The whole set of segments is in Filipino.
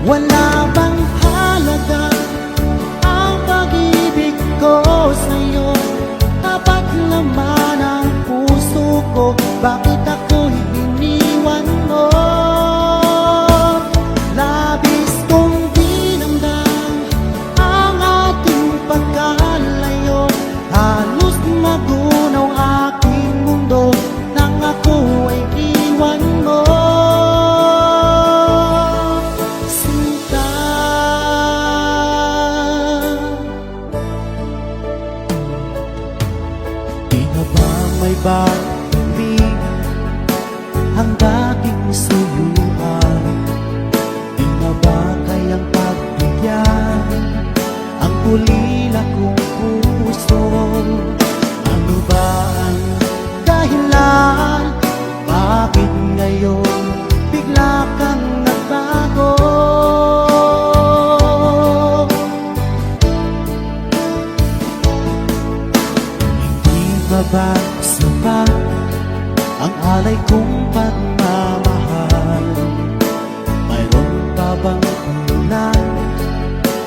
Wala bang halaga ang pag-ibig ko sa'yo? Tapat naman ang puso ko. Bakit may balik Ang dating suyuan Di na ba kayang pagbigyan? Ang ulila kong puso Hindi ba ba sapat Ang alay kong pagmamahal. Mayroon pa bang ulan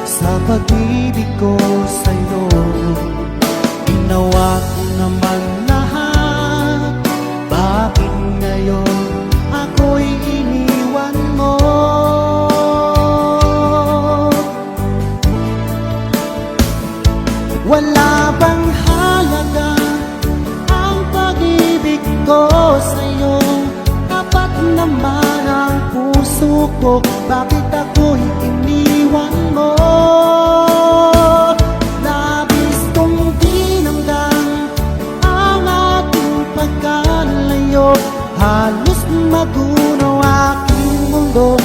Sa pag-ibig ko sa'yo? Ginawa ko naman lahat. Bakit ngayon ako'y iniwan mo? Wala bang naman puso ko? Bakit ako'y iniwan mo? Labis kong dinamdam ang ating pagkalayo. Halos magunaw aking mundo.